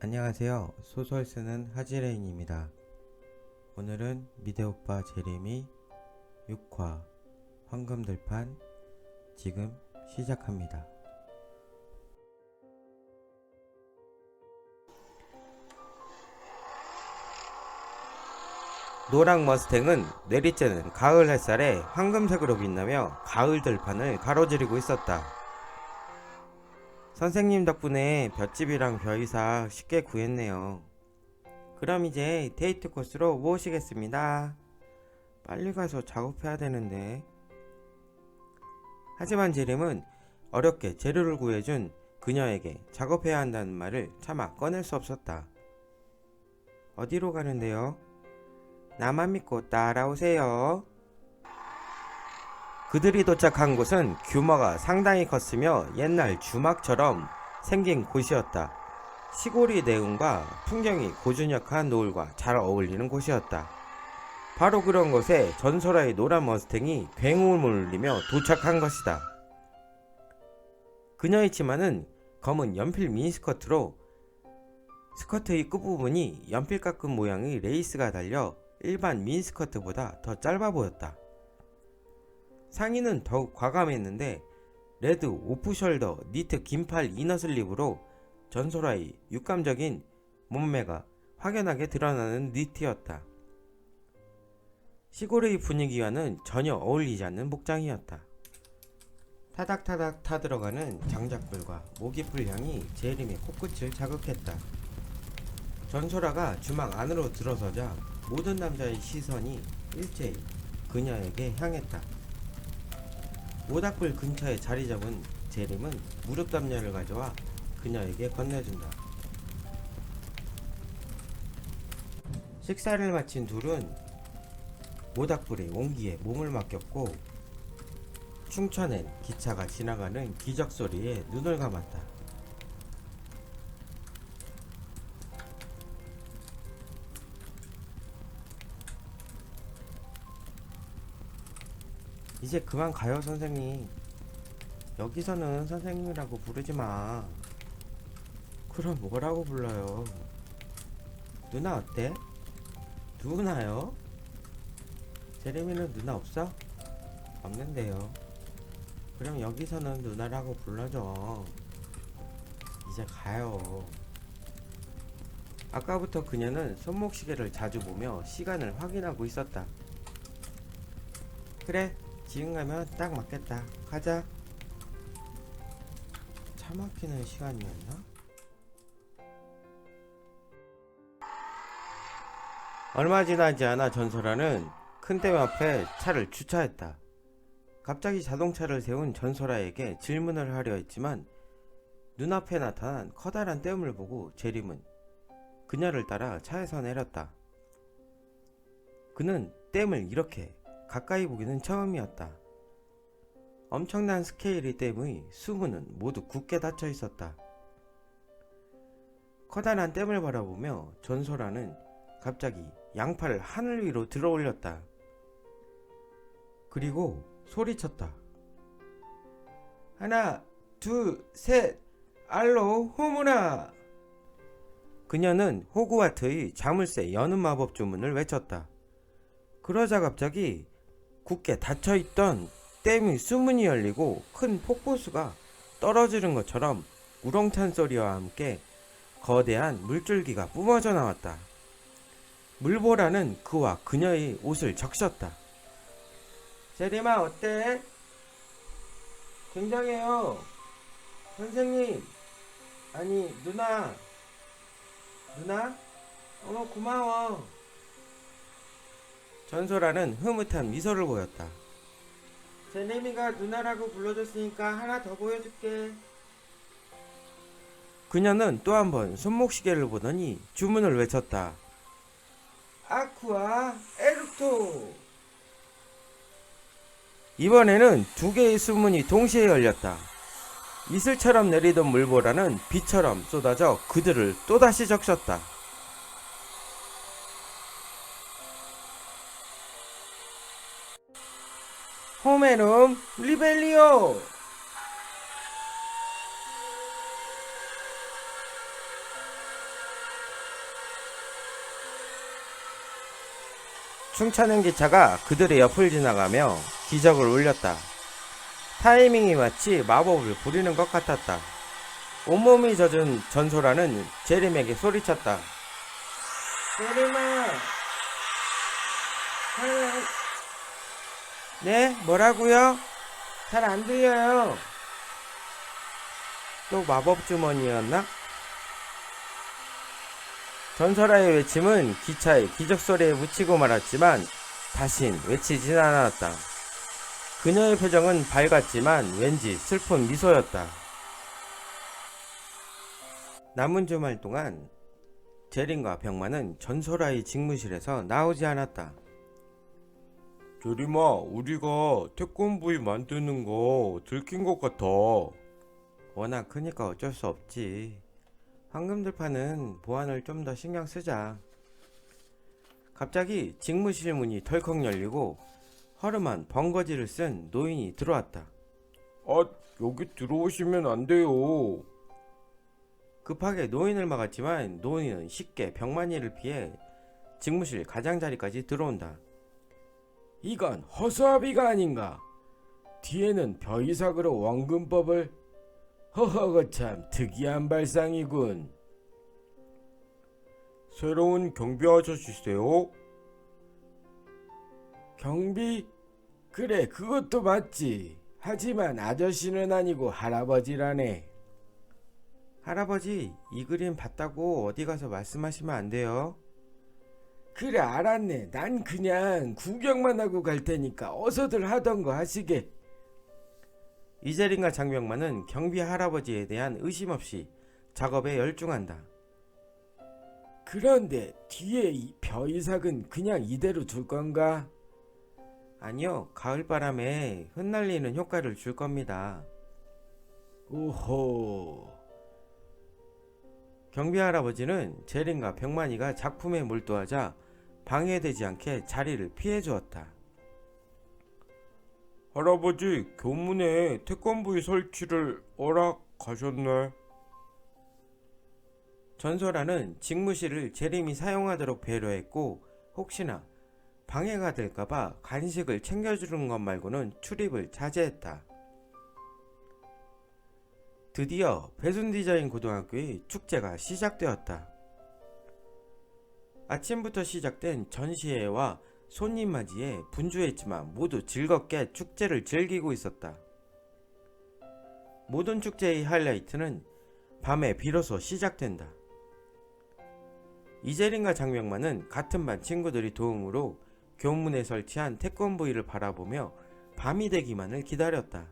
안녕하세요. 소설 쓰는 하지레인입니다. 오늘은 미대오빠 제림이 6화 황금들판 지금 시작합니다. 노랑 머스탱은 내리쬐는 가을 햇살에 황금색으로 빛나며 가을 들판을 가로지르고 있었다. 선생님 덕분에 볏집이랑 벼이사 쉽게 구했네요. 그럼 이제 데이트 코스로 모시겠습니다. 빨리 가서 작업해야 되는데. 하지만 제림은 어렵게 재료를 구해준 그녀에게 작업해야 한다는 말을 차마 꺼낼 수 없었다. 어디로 가는데요? 나만 믿고 따라오세요. 그들이 도착한 곳은 규모가 상당히 컸으며 옛날 주막처럼 생긴 곳이었다. 시골의 내음과 풍경이 고즈넉한 노을과 잘 어울리는 곳이었다. 바로 그런 곳에 전설아의 노란 머스탱이 굉음을 울리며 도착한 것이다. 그녀의 치마는 검은 연필 미니스커트로 스커트의 끝부분이 연필 깎은 모양의 레이스가 달려 일반 미니스커트보다 더 짧아 보였다. 상의는 더욱 과감했는데 레드 오프숄더 니트 긴팔 이너슬립으로 전소라의 육감적인 몸매가 확연하게 드러나는 니트였다. 시골의 분위기와는 전혀 어울리지 않는 복장이었다. 타닥타닥 타들어가는 장작불과 모기풀 향이 제림의 코끝을 자극했다. 전소라가 주막 안으로 들어서자 모든 남자의 시선이 일제히 그녀에게 향했다. 모닥불 근처에 자리 잡은 제림은 무릎 담요를 가져와 그녀에게 건네준다. 식사를 마친 둘은 모닥불의 온기에 몸을 맡겼고 충천엔 기차가 지나가는 기적 소리에 눈을 감았다. 이제 그만 가요, 선생님. 여기서는 선생님이라고 부르지 마. 그럼 뭐라고 불러요? 누나 어때? 누나요? 제레미는 누나 없어? 없는데요. 그럼 여기서는 누나라고 불러줘. 이제 가요. 아까부터 그녀는 손목시계를 자주 보며 시간을 확인하고 있었다. 그래, 지금 가면 딱 맞겠다. 가자. 차 막히는 시간이었나? 얼마 지나지 않아 전설아는 큰 댐 앞에 차를 주차했다. 갑자기 자동차를 세운 전설아에게 질문을 하려 했지만 눈앞에 나타난 커다란 댐을 보고 제림은 그녀를 따라 차에서 내렸다. 그는 댐을 이렇게 가까이 보기는 처음이었다. 엄청난 스케일의 댐의 수문은 모두 굳게 닫혀 있었다. 커다란 댐을 바라보며 전소라는 갑자기 양팔을 하늘 위로 들어 올렸다. 그리고 소리쳤다. 하나, 둘, 셋, 알로 호무나! 그녀는 호그와트의 자물쇠 여는 마법 주문을 외쳤다. 그러자 갑자기 굳게 닫혀있던 댐의 수문이 열리고 큰 폭포수가 떨어지는 것처럼 우렁찬 소리와 함께 거대한 물줄기가 뿜어져 나왔다. 물보라는 그와 그녀의 옷을 적셨다. 제리마 어때? 굉장해요. 선생님. 아니 누나. 누나? 어 고마워. 전소라는 흐뭇한 미소를 보였다. 제레미가 누나라고 불러줬으니까 하나 더 보여줄게. 그녀는 또 한 번 손목시계를 보더니 주문을 외쳤다. 아쿠아 에르토. 이번에는 두 개의 수문이 동시에 열렸다. 이슬처럼 내리던 물보라는 비처럼 쏟아져 그들을 또다시 적셨다. 호메룸 리벨리오 충차는 기차가 그들의 옆을 지나가며 기적을 울렸다. 타이밍이 마치 마법을 부리는 것 같았다. 온몸이 젖은 전소라는 제림에게 소리쳤다. 제림아! 네? 뭐라고요? 잘 안 들려요. 또 마법 주머니였나? 전설아의 외침은 기차의 기적 소리에 묻히고 말았지만 다신 외치진 않았다. 그녀의 표정은 밝았지만 왠지 슬픈 미소였다. 남은 주말 동안 제린과 병만은 전설아의 직무실에서 나오지 않았다. 제림아, 우리가 태권브이 만드는 거 들킨 것 같아. 워낙 크니까 어쩔 수 없지. 황금들파는 보안을 좀 더 신경 쓰자. 갑자기 직무실 문이 덜컥 열리고 허름한 번거지를 쓴 노인이 들어왔다. 아, 여기 들어오시면 안 돼요. 급하게 노인을 막았지만 노인은 쉽게 병만이를 피해 직무실 가장자리까지 들어온다. 이건 허수아비가 아닌가? 뒤에는 벼이삭으로 원근법을 허허 거 참 특이한 발상이군. 새로운 경비 아저씨세요? 경비? 그래 그것도 맞지. 하지만 아저씨는 아니고 할아버지라네. 할아버지 이 그림 봤다고 어디 가서 말씀하시면 안 돼요. 그래 알았네. 난 그냥 구경만 하고 갈 테니까 어서들 하던 거 하시게. 이재린과 장병만은 경비 할아버지에 대한 의심 없이 작업에 열중한다. 그런데 뒤에 이 벼이삭은 그냥 이대로 둘 건가? 아니요, 가을바람에 흩날리는 효과를 줄 겁니다. 오호. 경비 할아버지는 제린과 병만이가 작품에 몰두하자 방해되지 않게 자리를 피해 주었다. 할아버지, 교문에 태권부의 설치를 허락하셨네. 전소라는 직무실을 제림이 사용하도록 배려했고 혹시나 방해가 될까봐 간식을 챙겨주는 것 말고는 출입을 자제했다. 드디어 배순 디자인 고등학교의 축제가 시작되었다. 아침부터 시작된 전시회와 손님 맞이에 분주했지만 모두 즐겁게 축제를 즐기고 있었다. 모든 축제의 하이라이트는 밤에 비로소 시작된다. 이재린과 장명만은 같은 반 친구들이 도움으로 교문에 설치한 태권브이를 바라보며 밤이 되기만을 기다렸다.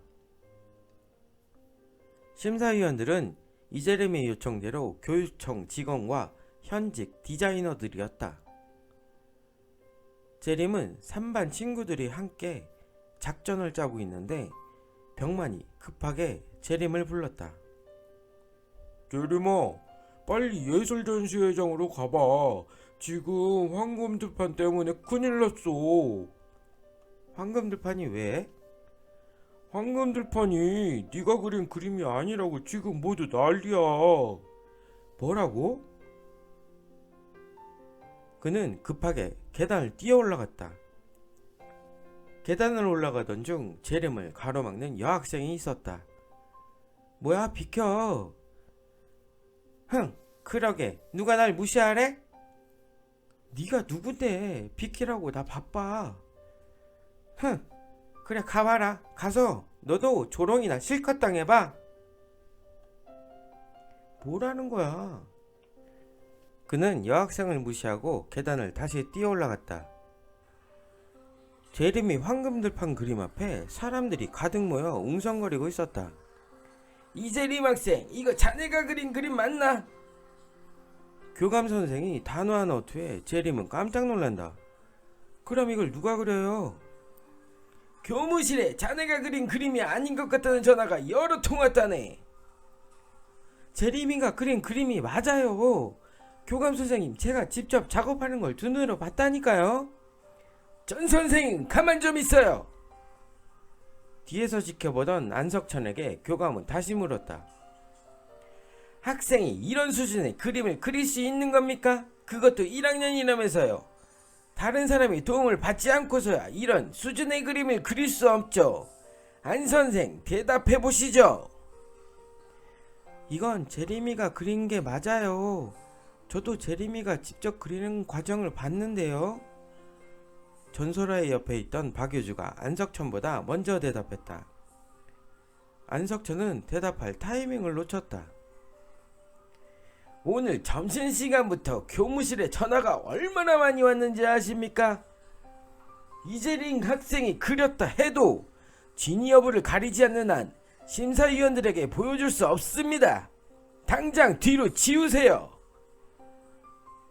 심사위원들은 이재림의 요청대로 교육청 직원과 현직 디자이너들이었다. 재림은 3반 친구들이 함께 작전을 짜고 있는데 병만이 급하게 재림을 불렀다. 재림아, 빨리 예술전시회장으로 가봐. 지금 황금들판 때문에 큰일 났어. 황금들판이 왜? 황금들판이 네가 그린 그림이 아니라고 지금 모두 난리야. 뭐라고? 그는 급하게 계단을 뛰어 올라갔다. 계단을 올라가던 중 제림을 가로막는 여학생이 있었다. 뭐야 비켜. 흥 그러게 누가 날 무시하래? 네가 누군데 비키라고 나 바빠. 흥 그래 가봐라 가서 너도 조롱이나 실컷 당해봐. 뭐라는 거야? 그는 여학생을 무시하고 계단을 다시 뛰어 올라갔다. 제림이 황금들판 그림 앞에 사람들이 가득 모여 웅성거리고 있었다. 이재림 학생, 이거 자네가 그린 그림 맞나? 교감 선생이 단호한 어투에 제림은 깜짝 놀란다. 그럼 이걸 누가 그려요? 교무실에 자네가 그린 그림이 아닌 것 같다는 전화가 여러 통 왔다네. 제림이가 그린 그림이 맞아요. 교감 선생님, 제가 직접 작업하는 걸 두 눈으로 봤다니까요. 전 선생님, 가만 좀 있어요. 뒤에서 지켜보던 안석천에게 교감은 다시 물었다. 학생이 이런 수준의 그림을 그릴 수 있는 겁니까? 그것도 1학년이라면서요. 다른 사람의 도움을 받지 않고서야 이런 수준의 그림을 그릴 수 없죠. 안 선생 대답해 보시죠. 이건 제리미가 그린 게 맞아요. 저도 제리미가 직접 그리는 과정을 봤는데요. 전소라의 옆에 있던 박효주가 안석천보다 먼저 대답했다. 안석천은 대답할 타이밍을 놓쳤다. 오늘 점심시간부터 교무실에 전화가 얼마나 많이 왔는지 아십니까? 이재린 학생이 그렸다 해도 진위 여부를 가리지 않는 한 심사위원들에게 보여줄 수 없습니다. 당장 뒤로 지우세요.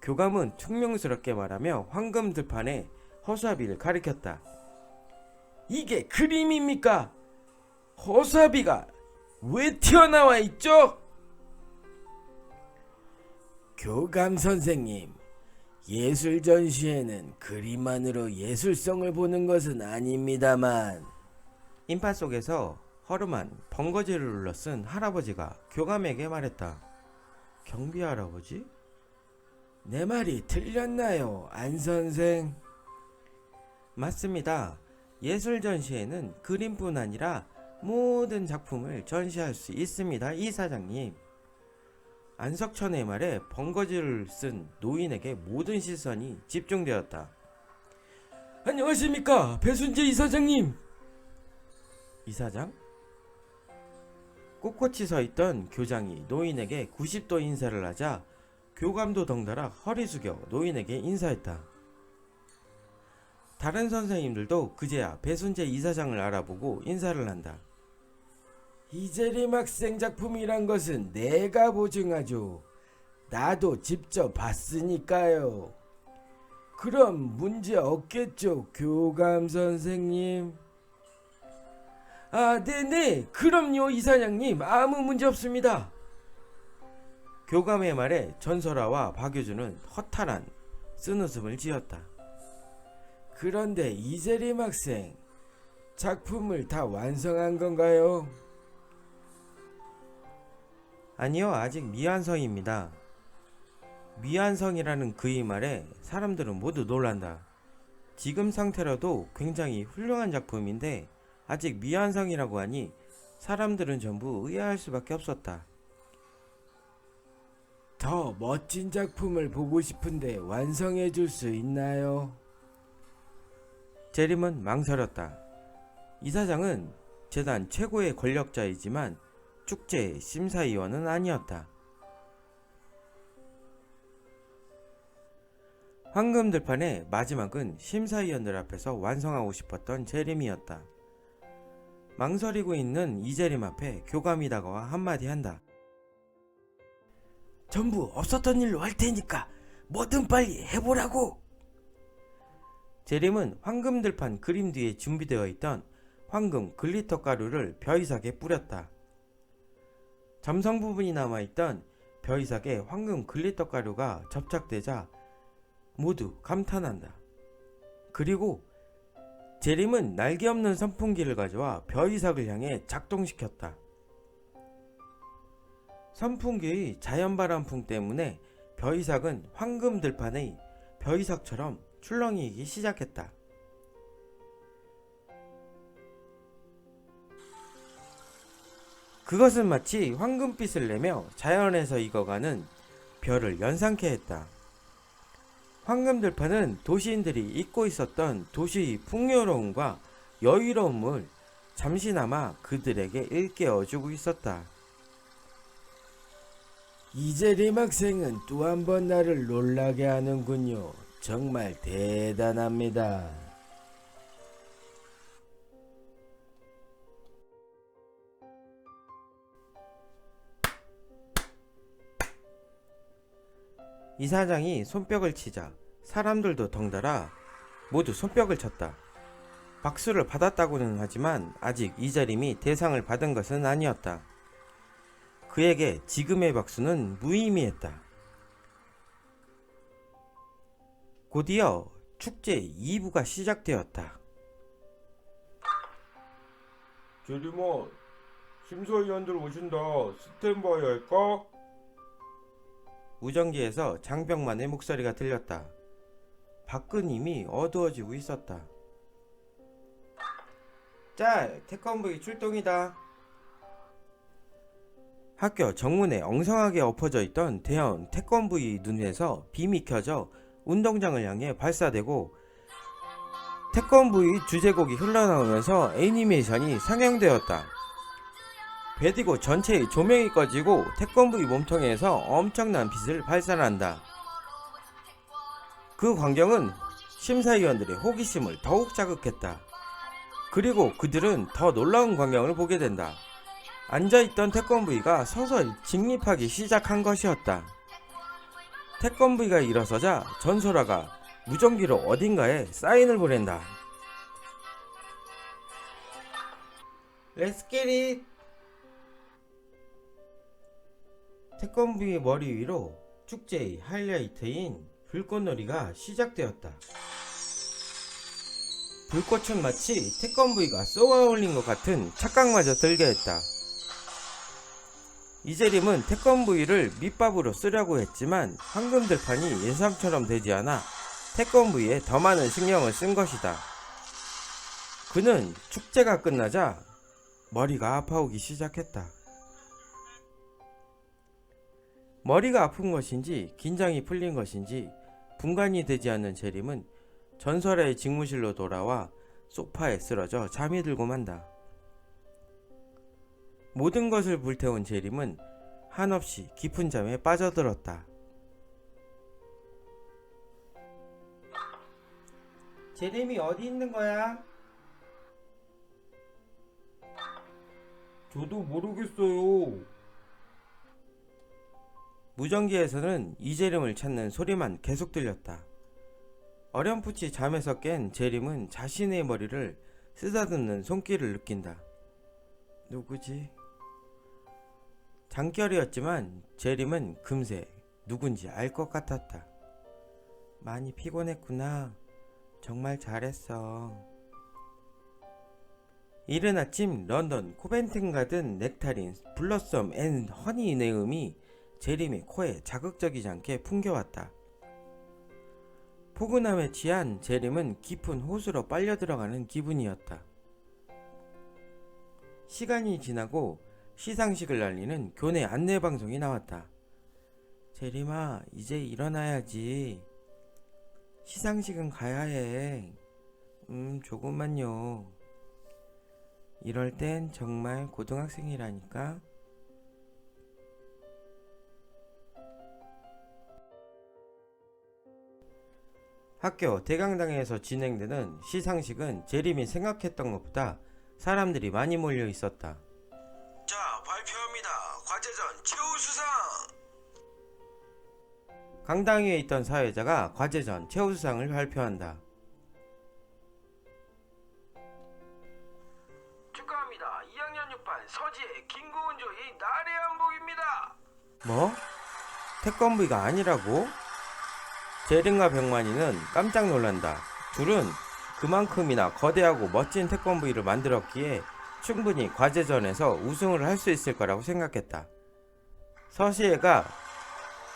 교감은 퉁명스럽게 말하며 황금 들판에 허수아비를 가리켰다. 이게 그림입니까? 허수아비가 왜 튀어나와 있죠? 교감 선생님, 예술 전시회는 그림만으로 예술성을 보는 것은 아닙니다만. 인파 속에서 허름한 번거지를 눌러 쓴 할아버지가 교감에게 말했다. 경비 할아버지? 내 말이 틀렸나요, 안 선생? 맞습니다. 예술 전시회는 그림뿐 아니라 모든 작품을 전시할 수 있습니다, 이 사장님. 안석천의 말에 번거지를 쓴 노인에게 모든 시선이 집중되었다. 안녕하십니까, 배순재 이사장님. 이사장? 꼿꼿이 서 있던 교장이 노인에게 90도 인사를 하자 교감도 덩달아 허리 숙여 노인에게 인사했다. 다른 선생님들도 그제야 배순재 이사장을 알아보고 인사를 한다. 이재림 학생 작품이란 것은 내가 보증하죠. 나도 직접 봤으니까요. 그럼 문제 없겠죠, 교감 선생님. 아, 네네. 그럼요, 이사장님. 아무 문제 없습니다. 교감의 말에 전설아와 박효준은 허탈한 쓴웃음을 지었다. 그런데 이재림 학생, 작품을 다 완성한 건가요? 아니요, 아직 미완성입니다. 미완성이라는 그의 말에 사람들은 모두 놀란다. 지금 상태라도 굉장히 훌륭한 작품인데 아직 미완성이라고 하니 사람들은 전부 의아할 수밖에 없었다. 더 멋진 작품을 보고 싶은데 완성해 줄 수 있나요? 재림은 망설였다. 이사장은 재단 최고의 권력자이지만 축제 심사위원은 아니었다. 황금들판의 마지막은 심사위원들 앞에서 완성하고 싶었던 재림이었다. 망설이고 있는 이재림 앞에 교감이 다가와 한마디 한다. 전부 없었던 일로 할 테니까 뭐든 빨리 해보라고. 재림은 황금들판 그림 뒤에 준비되어 있던 황금 글리터 가루를 벼이삭에 뿌렸다. 점성 부분이 남아있던 벼이삭에 황금 글리터 가루가 접착되자 모두 감탄한다. 그리고 재림은 날개 없는 선풍기를 가져와 벼이삭을 향해 작동시켰다. 선풍기의 자연바람풍 때문에 벼이삭은 황금 들판의 벼이삭처럼 출렁이기 시작했다. 그것은 마치 황금빛을 내며 자연에서 익어가는 별을 연상케 했다. 황금들판은 도시인들이 잊고 있었던 도시의 풍요로움과 여유로움을 잠시나마 그들에게 일깨워주고 있었다. 이재림 학생은 또 한 번 나를 놀라게 하는군요. 정말 대단합니다. 이사장이 손뼉을 치자 사람들도 덩달아 모두 손뼉을 쳤다. 박수를 받았다고는 하지만 아직 이자림이 대상을 받은 것은 아니었다. 그에게 지금의 박수는 무의미했다. 곧이어 축제 2부가 시작되었다. 제리모 심사위원들 오신다 스탠바이 할까? 우정기에서 장병만의 목소리가 들렸다. 밖은 이미 어두워지고 있었다. 짤, 태권브이 출동이다. 학교 정문에 엉성하게 엎어져 있던 대형 태권브이 눈에서 빔이 켜져 운동장을 향해 발사되고 태권브이 주제곡이 흘러나오면서 애니메이션이 상영되었다. 베디고 전체의 조명이 꺼지고 태권브이 몸통에서 엄청난 빛을 발산한다. 그 광경은 심사위원들의 호기심을 더욱 자극했다. 그리고 그들은 더 놀라운 광경을 보게 된다. 앉아있던 태권브이가 서서히 직립하기 시작한 것이었다. 태권브이가 일어서자 전소라가 무전기로 어딘가에 사인을 보낸다. It! 태권브이의 머리 위로 축제의 하이라이트인 불꽃놀이가 시작되었다. 불꽃은 마치 태권브이가 쏘아 올린 것 같은 착각마저 들게 했다. 이재림은 태권브이를 밑밥으로 쓰려고 했지만 황금들판이 예상처럼 되지 않아 태권브이에 더 많은 신경을 쓴 것이다. 그는 축제가 끝나자 머리가 아파오기 시작했다. 머리가 아픈 것인지 긴장이 풀린 것인지 분간이 되지 않는 재림은 전설의 직무실로 돌아와 소파에 쓰러져 잠이 들고 만다. 모든 것을 불태운 재림은 한없이 깊은 잠에 빠져들었다. 재림이 어디 있는 거야? 저도 모르겠어요. 무전기에서는 이재림을 찾는 소리만 계속 들렸다. 어렴풋이 잠에서 깬 재림은 자신의 머리를 쓰다듬는 손길을 느낀다. 누구지? 장결이었지만 재림은 금세 누군지 알 것 같았다. 많이 피곤했구나. 정말 잘했어. 이른 아침 런던 코벤튼 가든 넥타린 블러썸 앤 허니 내음이 재림의 코에 자극적이지 않게 풍겨왔다. 포근함에 취한 재림은 깊은 호수로 빨려 들어가는 기분이었다. 시간이 지나고 시상식을 알리는 교내 안내 방송이 나왔다. 재림아, 이제 일어나야지. 시상식은 가야 해. 음, 조금만요. 이럴 땐 정말 고등학생이라니까. 학교 대강당에서 진행되는 시상식은 재림이 생각했던 것보다 사람들이 많이 몰려 있었다. 강당 위에 있던 사회자가 과제 전 최우수상을 발표한다. 축하합니다. 2학년 6반 서지의 김고은 조의 나래 한복입니다. 뭐? 태권브이가 아니라고? 재림과 병만이는 깜짝 놀란다. 둘은 그만큼이나 거대하고 멋진 태권브이를 만들었기에 충분히 과제전에서 우승을 할 수 있을 거라고 생각했다. 서시애가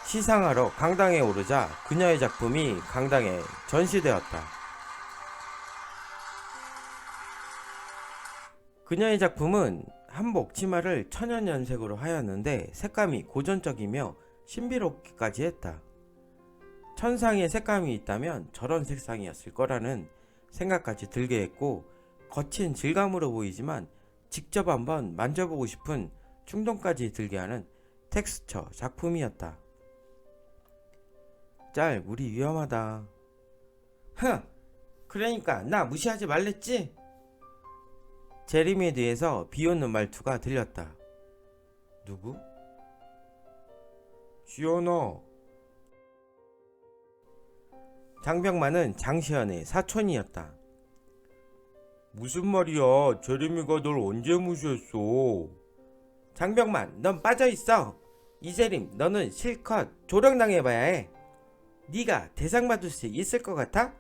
시상하러 강당에 오르자 그녀의 작품이 강당에 전시되었다. 그녀의 작품은 한복 치마를 천연연색으로 하였는데 색감이 고전적이며 신비롭기까지 했다. 천상의 색감이 있다면 저런 색상이었을 거라는 생각까지 들게 했고 거친 질감으로 보이지만 직접 한번 만져보고 싶은 충동까지 들게 하는 텍스처 작품이었다. 짤, 우리 위험하다. 흥! 그러니까 나 무시하지 말랬지? 제리미에 대해서 비웃는 말투가 들렸다. 누구? 시연아, 장병만은 장시현의 사촌이었다. 무슨 말이야? 제레미가 널 언제 무시했어? 장병만, 넌 빠져 있어. 이재림, 너는 실컷 조령당해봐야 해. 네가 대상 받을 수 있을 것 같아?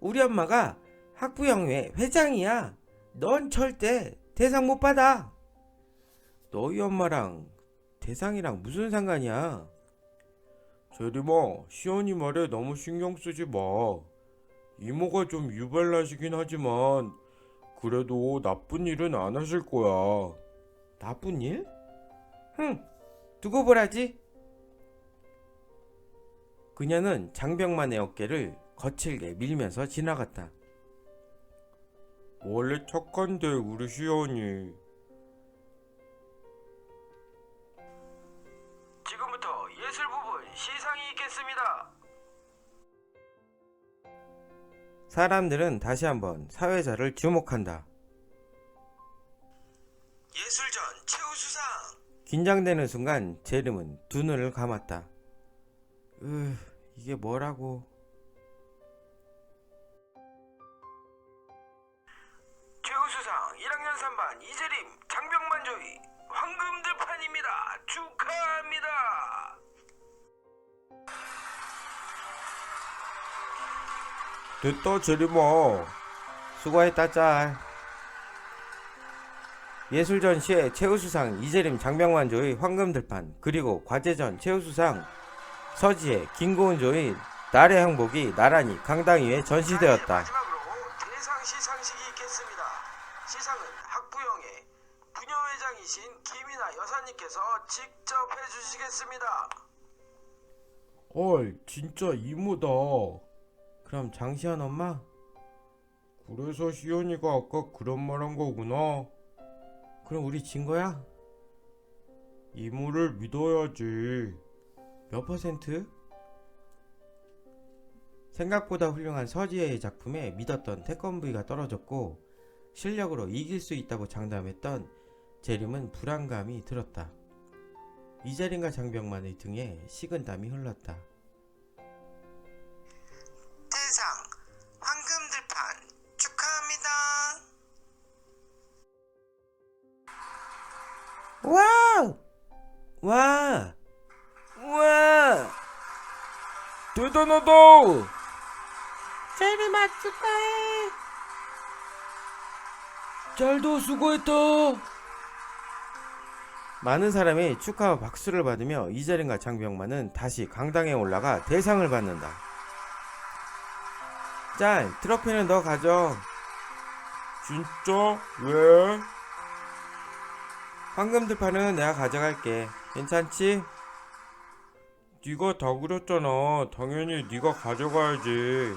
우리 엄마가 학부형회 회장이야. 넌 절대 대상 못 받아. 너희 엄마랑 대상이랑 무슨 상관이야? 제리마, 시연이 말에 너무 신경 쓰지 마. 이모가 좀 유발나시긴 하지만 그래도 나쁜 일은 안 하실 거야. 나쁜 일? 흥, 두고 보라지. 그녀는 장병만의 어깨를 거칠게 밀면서 지나갔다. 원래 착한데 우리 시연이. 지금부터 예술 부분 시상이 있겠습니다. 사람들은 다시 한번 사회자를 주목한다. 예술전 최우수상. 긴장되는 순간 제름은 두 눈을 감았다. 으, 이게 뭐라고? 최우수상 1학년 3반 이재림 장병만 조이 황금들판입니다. 축하합니다. 됐다 제리마. 수고했다 짤. 예술전 시의 최우수상 이재림 장병만조의 황금들판 그리고 과제전 최우수상 서지의 김고은조의 날의 행복이 나란히 강당 위에 전시되었다. 마지막으로 대상 시 상식이 있겠습니다. 시상은 학부형의 부녀회장이신 김이나 여사님께서 직접 해주시겠습니다. 헐 진짜 이모다. 그럼 장시현 엄마 그래서 시연이가 아까 그런 말 한 거구나. 그럼 우리 진 거야? 이모를 믿어야지. 몇 퍼센트? 생각보다 훌륭한 서지혜의 작품에 믿었던 태권브이가 떨어졌고 실력으로 이길 수 있다고 장담했던 재림은 불안감이 들었다. 이재림과 장병만의 등에 식은 땀이 흘렀다. 대상 황금들판 축하합니다. 와우! 와! 와! 대단하다. 재림아 축하해! 잘도 수고했다. 많은 사람이 축하와 박수를 받으며 이재림과 장병만은 다시 강당에 올라가 대상을 받는다. 짤, 트로피는 너 가져. 진짜? 왜? 황금 들판은 내가 가져갈게. 괜찮지? 네가 다 그렸잖아. 당연히 네가 가져가야지.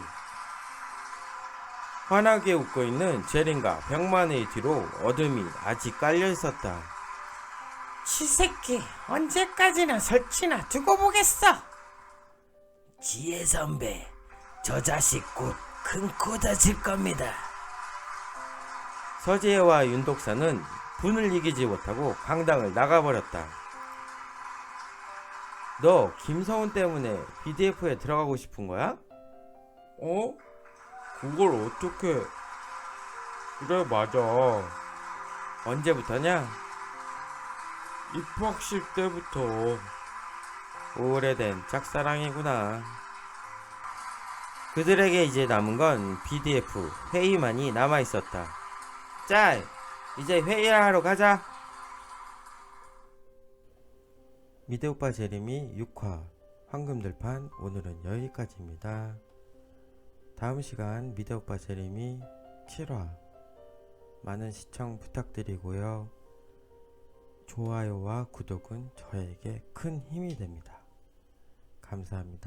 환하게 웃고 있는 제린과 병만의 뒤로 어둠이 아직 깔려 있었다. 치새끼 언제까지나 설치나 두고 보겠어 지혜 선배 저 자식 곧 큰 코 다칠 겁니다 서지혜와 윤독사는 분을 이기지 못하고 강당을 나가버렸다. 너 김서훈 때문에 BDF에 들어가고 싶은 거야? 어? 그걸 어떻게? 그래 맞아. 언제부터냐? 입학식 때부터. 오래된 짝사랑이구나. 그들에게 이제 남은 건 BDF 회의만이 남아 있었다. 짤! 이제 회의하러 가자! 미대오빠 재림이 6화 황금들판 오늘은 여기까지입니다. 다음 시간 미대오빠 재림이 7화 많은 시청 부탁드리고요. 좋아요와 구독은 저에게 큰 힘이 됩니다. 감사합니다.